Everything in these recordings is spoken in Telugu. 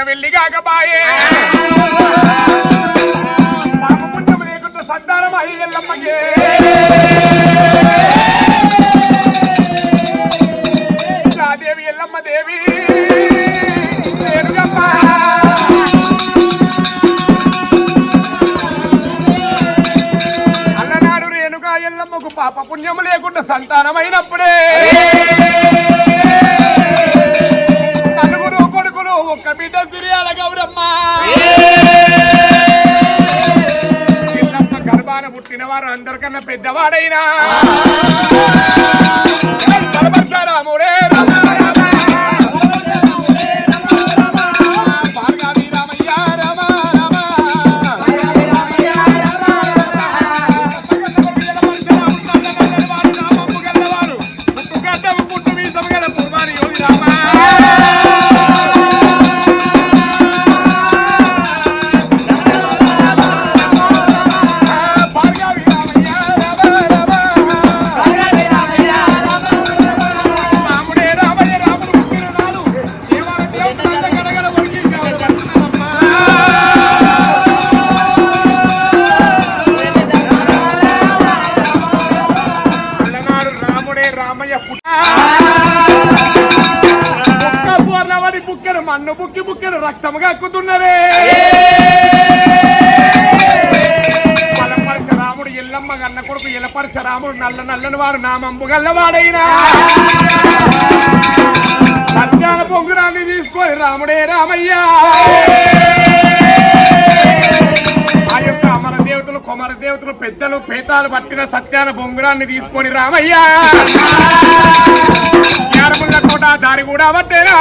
నడవంగ వెళ్ళి కాకపాయే పాప లేకుండా సంతానం అయ్యి ఎల్లమ్మకే రాదేవి ఎల్లమ్మ దేవి అన్ననాడు రేణుక ఎల్లమ్మకు పాప పుణ్యము లేకుండా సంతానమైనప్పుడే. గర్భాన వారు అందరికన్నా పెద్దవాడైనా. రాముడే రామ బుక్కెను రక్తముగా రాముడు ఎల్లమ్మ గన్న కొడుకు ఎలపరచ రాముడు నల్ల నల్లని వాడు నామంబు గల్లవాడైనా. సత్యాన పొంగురాన్ని తీసుకొని రాముడే రామయ్యా. ఆ యొక్క అమర దేవతలు కుమర దేవతలు పెద్దలు పేతాలు పట్టిన సత్యాన బొంగురాన్ని తీసుకొని రామయ్యా. కోట దారి కూడా పట్టేరా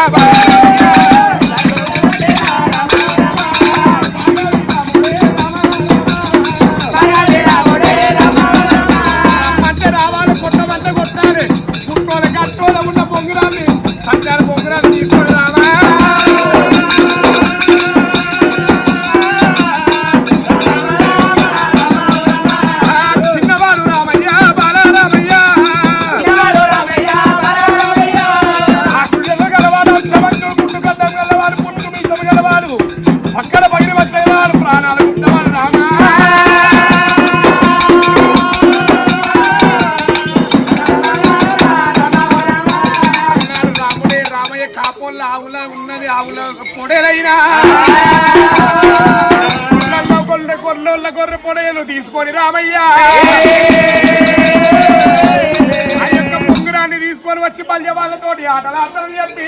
పల్లె వాళ్ళతోటి ఆటలాడతారని చెప్పి.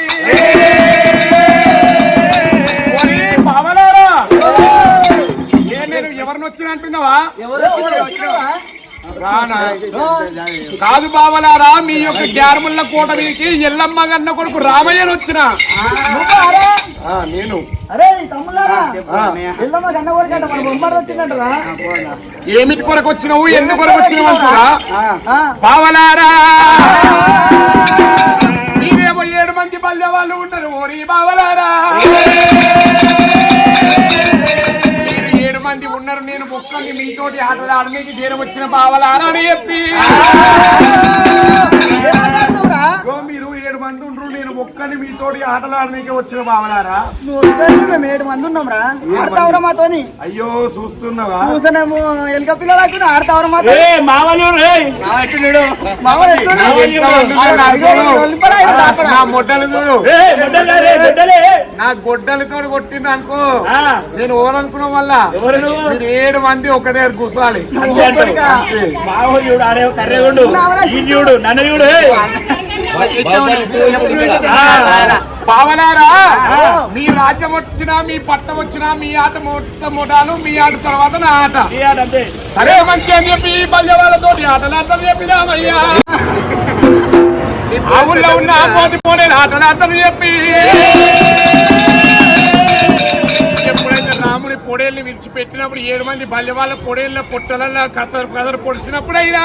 పావలారా! ఏ నేను ఎవరిని వచ్చిన అంటున్నావా? రానా కాదు బావలారా మీ యొక్క గ్యారముల్ల కోట మీదకి ఎల్లమ్మ గన్న కొడుకు రామయ్యను వచ్చిన. నేను. అరే ఏమిటి కొరకు వచ్చినావు? ఎందుకు కొరకు వచ్చినావు అంటున్నా? బావలారా. మీరేమో ఏడు మంది పల్లె వాళ్ళు ఉంటారు ఓరి బావలారా. ఏడు మంది ఉన్నారు. నేను ఒక్కరిని మీతోటి ఆటలు ఆడడానికి తీరం వచ్చిన బావలారా అని చెప్పి. మీరు ఏడు మంది ఉండరు నేను ఒక్కరిని మీతోటి ఆటలు ఆడడానికి వచ్చిన బావలారా? నువ్వు వద్దని మేము ఏడు మంది ఉన్నాంరా. ఆడతావురా మాతోని. అయ్యో చూస్తున్నావా? చూసానేమో ఎలుక పిల్లలకు ఆడతావురా మాతో. నా మొట్టలు చూడు. నా గొడ్డలతో కొట్టింది అనుకో. నేను ఓరనుకున్న వల్ల మీరు ఏడు మంది ఒక దగ్గర కూర్చోవాలి. చూడు నన్ను చూడు. పావనారా మీ రాజ్యం వచ్చినా మీ పట్టం వచ్చినా మీ ఆట మొటాను మీ ఆట తర్వాత నా ఆట. సరే మంచి అని చెప్పి ఈ పల్లె వాళ్ళతో ఆటలాడతాను చెప్పి రామయ్యా. ఆ ఊళ్ళో ఉన్న పోతి పోలే ఆటలాడతాను చెప్పి. రాముడి పొడేల్ని విడిచిపెట్టినప్పుడు ఏడు మంది బల్లె వాళ్ళ పొడేళ్ళ పొట్టలలో కసరు కసరు పొడిచినప్పుడైనా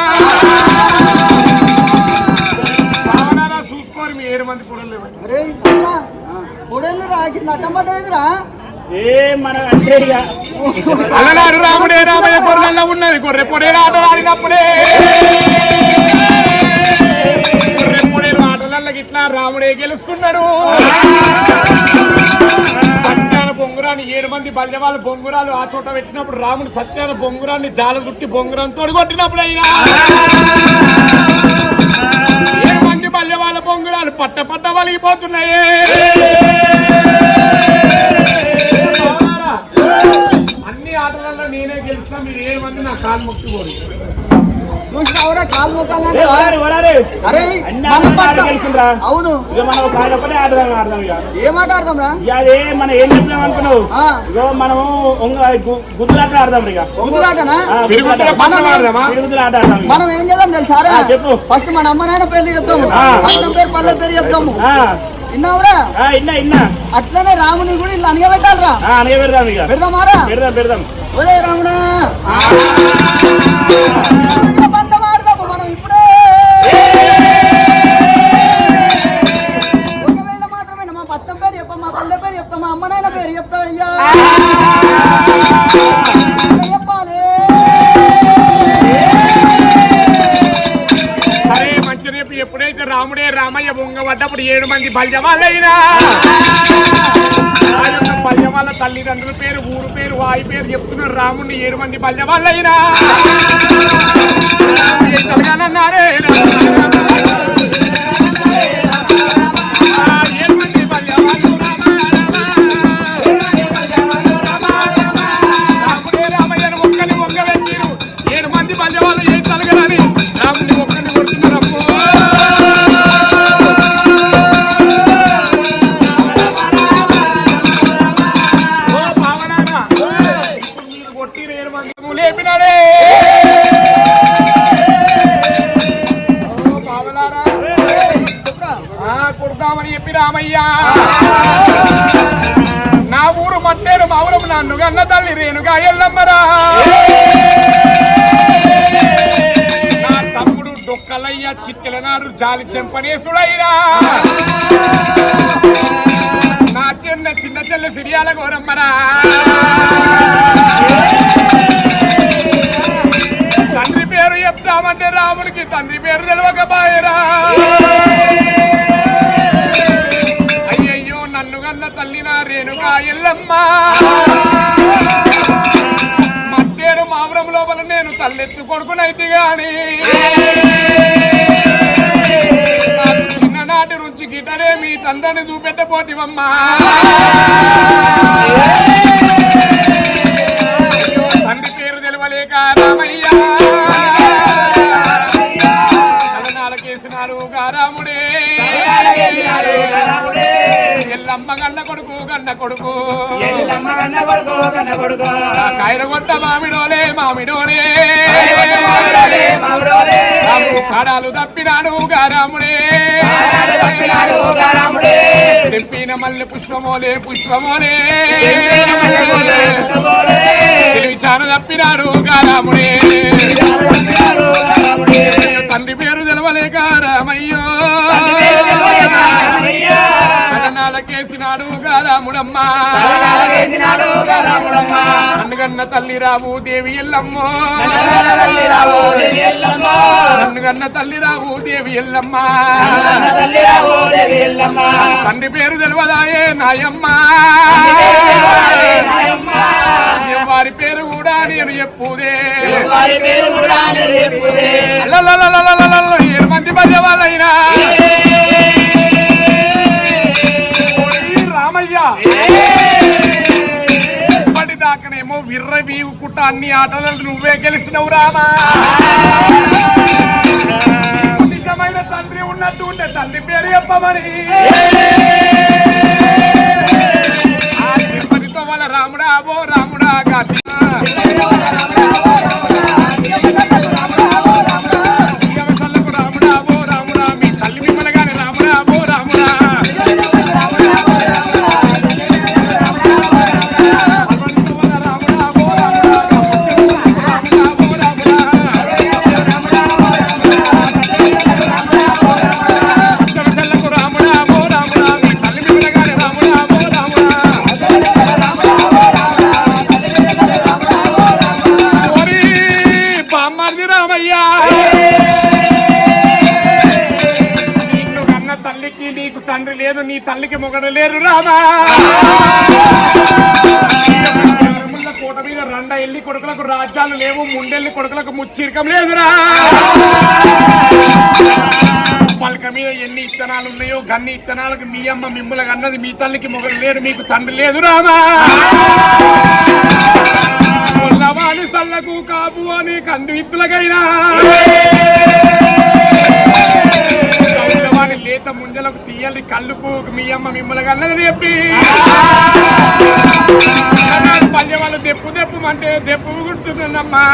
మీ ఏడు మంది పొడలు ఏ మన అంటే అలనాడు రాముడే రామయ్య గొర్రెల్లో ఉన్నది. గొర్రె పొడేలు ఆటలు ఆడినప్పుడే. గొర్రె పొడేలు ఆటలల్లో ఇట్లా రాముడే గెలుస్తున్నాడు. సత్యాన బొంగురాన్ని ఏడు మంది బల్యవాళ్ళ బొంగురాలు ఆ చోట పెట్టినప్పుడు రాముడు సత్యాన బొంగురాన్ని జాల చుట్టి బొంగురం తొడగొట్టినప్పుడు అయినా పట్ట అన్ని ఆటలలో నేనే గెలుస్తా మీరు ఏమంది నా కాలు మొక్కుకోరు అవును. మనం ఆడదాం ఏం రా అదే మనం చెప్తాం అనుకున్నావు. ఇగో మనం గుద్దులాట ఆడదాం ఇక. మనం చేద్దాం తెలుసారా ఆ, చెప్పు. ఫస్ట్ మన అమ్మ నాయన పేర్లు చెప్తాము పేరు పల్లె పేరు చెప్తాము విన్నావురా? ఆ, ఇన్నా ఇన్నా. అట్లనే రాముని కూడా ఇలా అనగబెట్టాలరా ఆ, అనగా పెడదాం ఇక పెడదామారా పెడదాం పెడదాం. ఒరే రాముడా. పేరు చెప్తాం మా అమ్మ నాయన పేరు చెప్తాడు అయ్యా ఇంకా చెప్పాలి. సరే మంచి రేపు ఎప్పుడైతే రాముడే రామయ్య బొంగ పడ్డప్పుడు ఏడు మంది యొక్క బల్యవాళ్ళ తల్లిదండ్రుల పేరు ఊరు పేరు వాయి పేరు చెప్తున్నారు రాముడిని ఏడు మంది బల్యవాళ్ళైనా. ఎంతగానన్నారే ఆ రామయ్య. నా ఊరు మట్టేరు మా ఊరు నన్ను గన్న తల్లి రేణుగా ఎల్లమ్మరా. నా తమ్ముడు డొక్కలయ్య చిట్టెల నాడు జాలి చెంపనేసుడైరా నా చిన్న చిన్న చెల్లె సిరియాల గోరమ్మరా తండ్రి పేరు చెప్తామంటే రాముడికి తండ్రి పేరు తెలియకపాయరా అయ్యయ్యో అయితే కానీ చిన్ననాటి నుంచి గిటరే మీ తండ్రిని చూపెట్టబోతివమ్మా. ఎల్లమ్మ గన్న కొడుకు గన్న కొడుకు. కాయర కొట్ట మామిడోలే మామిడోలే. కాడాలు తప్పినాడు గారాముడే తెంపిన మల్లె పుష్పమోలే పుష్పమోలే. తెలివిచాను తప్పినాడు గారాముడే తండ్రి పేరు తెలవలేక రామయ్యో. కథనాలకేసినాడు గారాముడమ్మ నన్నుగన్న తల్లి రావు దేవి ఎల్లమ్మో. నన్నుగన్న తల్లి రావు దేవి ఎల్లమ్మ. తండ్రి పేరు తెలవదాయే నాయమ్మ. వారి పేరు కూడా నేను చెప్పుదే. ఏడు మంది మధ్య వాళ్ళైనా విర్ర వీగుకుంటా అన్ని ఆటలలో నువ్వే గెలిచినవు రామా. నిజమైన తండ్రి ఉన్నట్టు ఉంటే తండ్రి పేరు చెప్పమని. నీ తల్లికి మొగడలేరు రామా. కోట మీద రండ ఎల్లి కొడుకులకు రాజ్యాలు లేవు ముండెల్లి కొడుకులకు ముచ్చిరకం లేదురా పలక మీద ఎన్ని ఇత్తనాలు ఉన్నాయో గన్ని ఇత్తనాలకు మీ అమ్మ మిమ్మల్ని అన్నది మీ తల్లికి మొగలు లేరు మీకు తండ్రి లేదు రామా. సల్లకు కాపు అని కందు ఇత్తులకైనా తీయాలి మీ అమ్మ మిమ్మల్ని అన్నది చెప్పి. పల్లె వాళ్ళు దెప్పు దెప్పమంటే దెప్పు గుర్తుందమ్మా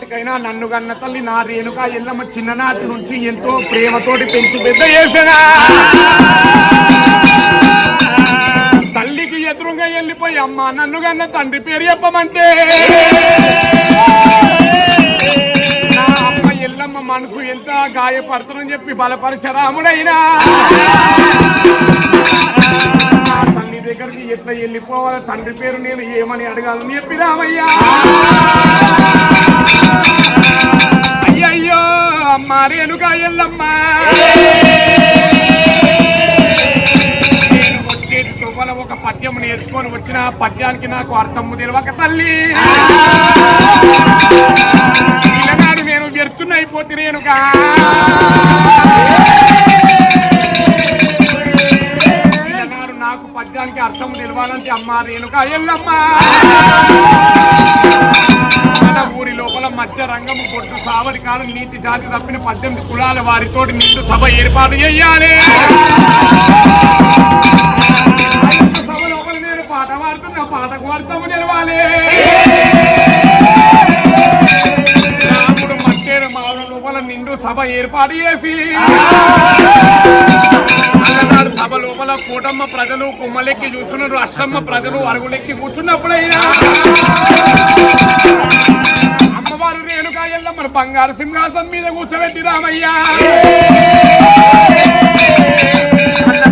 నాటికైనా నన్ను కన్న తల్లి నా రేణుక ఎల్లమ్మ చిన్ననాటి నుంచి ఎంతో ప్రేమతోటి పెంచి పెద్ద చేసినా? తల్లికి ఎదురుగా వెళ్ళిపోయి అమ్మ నన్ను కన్న తండ్రి పేరు చెప్పమంటే. నా అమ్మ ఎల్లమ్మ మనసు ఎంత గాయపడుతుందని చెప్పి బలపరచరాముడైనా దగ్గరికి ఎట్లా వెళ్ళిపోవాలి? తండ్రి పేరు నేను ఏమని అడగాలని చెప్పి రామయ్యా అయ్యయ్యో అమ్మా రేణుగా ఎల్లమ్మా. నేను తువ్వల ఒక పద్యం నేర్చుకొని వచ్చిన పద్యానికి నాకు అర్థము తెలియక తల్లి. నేను వ్యర్థున్న అయిపోతే తెలవాలంటే రేణుక ఎల్లమ్మ. మన ఊరి లోపల మధ్య రంగము కొట్టు సావడి కాలం నీతి జాతి తప్పిన పద్దెనిమిది కులాల వారితోటి నిండు సభ ఏర్పాటు చేయాలి. సభ లోపల నేను పాట పాడుతున్నా పాటకు అర్థము నిలవాలి రాముడు మట్టేరు మావుల లోపల నిండు సభ ఏర్పాటు చేసి సభ కూటమ్మ ప్రజలు కుమ్మలెక్కి చూస్తున్నారు. అష్టమ్మ ప్రజలు అరుగులెక్కి కూర్చున్నప్పుడైనా అమ్మవారు రేణుకా ఎల్లమ్మను బంగారు సింహాసనం మీద కూర్చోబెట్టి రామయ్యా.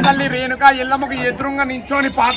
తల్లి రేణుకా ఎల్లమ్మకు ఎదురుగా నించోని పాట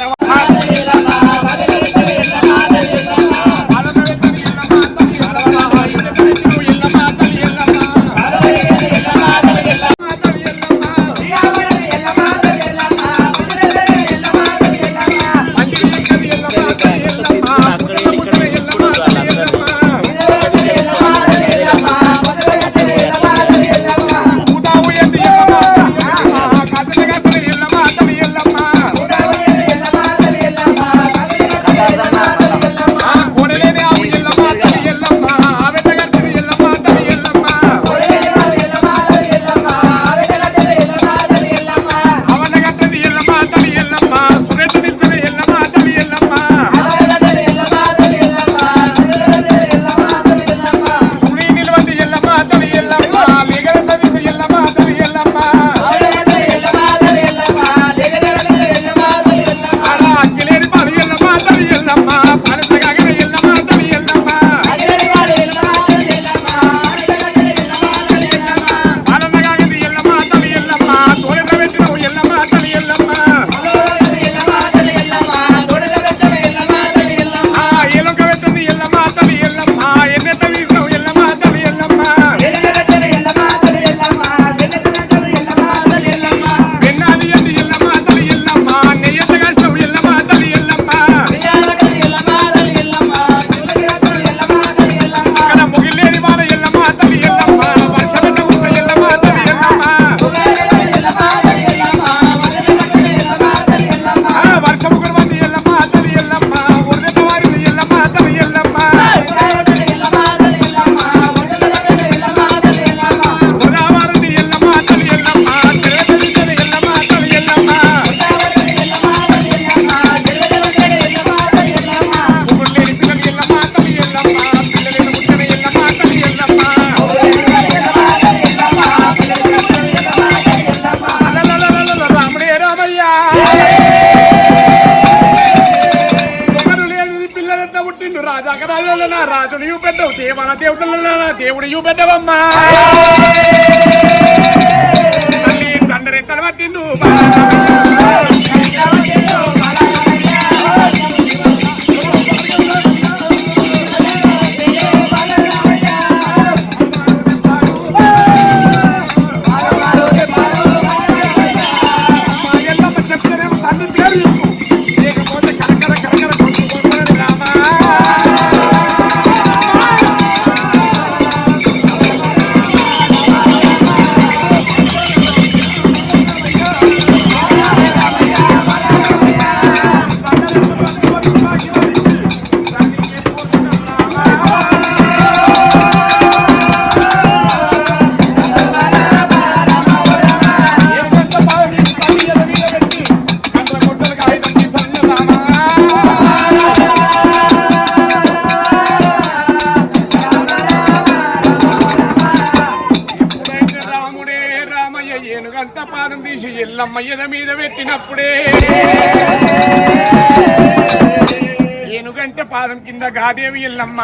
చూపెట్టవు దేవాల దేవుడు చూపెట్టవమ్మా కింద గాదేవి ఎల్లమ్మ